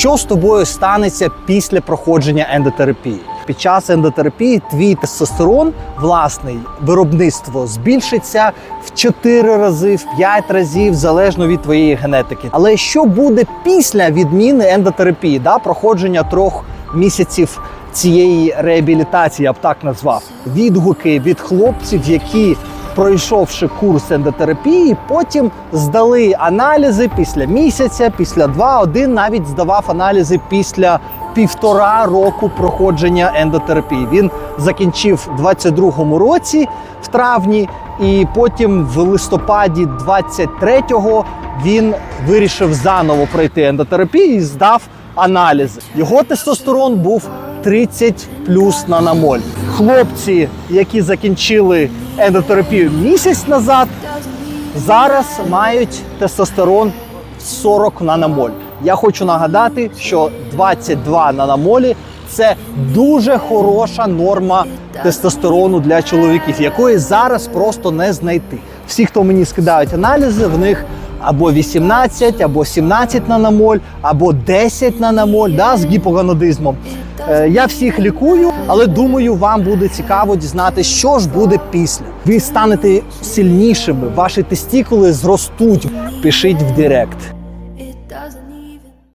Що з тобою станеться після проходження ендотерапії? Під час ендотерапії твій тестостерон, власний виробництво збільшиться в 4 рази, в 5 разів, залежно від твоєї генетики. Але що буде після відміни ендотерапії, да, проходження трьох місяців цієї реабілітації, я б так назвав? Відгуки від хлопців, які пройшовши курс ендотерапії, потім здали аналізи після місяця, після два, один навіть здавав аналізи після півтора року проходження ендотерапії. Він закінчив у 22-му році в травні, і потім в листопаді 23-го він вирішив заново пройти ендотерапію і здав аналізи. Його тестостерон був 30 плюс наномоль. Хлопці, які закінчили ендотерапію місяць назад, зараз мають тестостерон 40 наномоль. Я хочу нагадати, що 22 наномолі це дуже хороша норма тестостерону для чоловіків, якої зараз просто не знайти. Всі, хто мені скидають аналізи, в них або 18, або 17 наномоль, або 10 наномоль да, з гіпоганодизмом. Е, Я всіх лікую, але думаю, вам буде цікаво дізнати, що ж буде після. Ви станете сильнішими, ваші тестікули зростуть. Пишіть в Директ.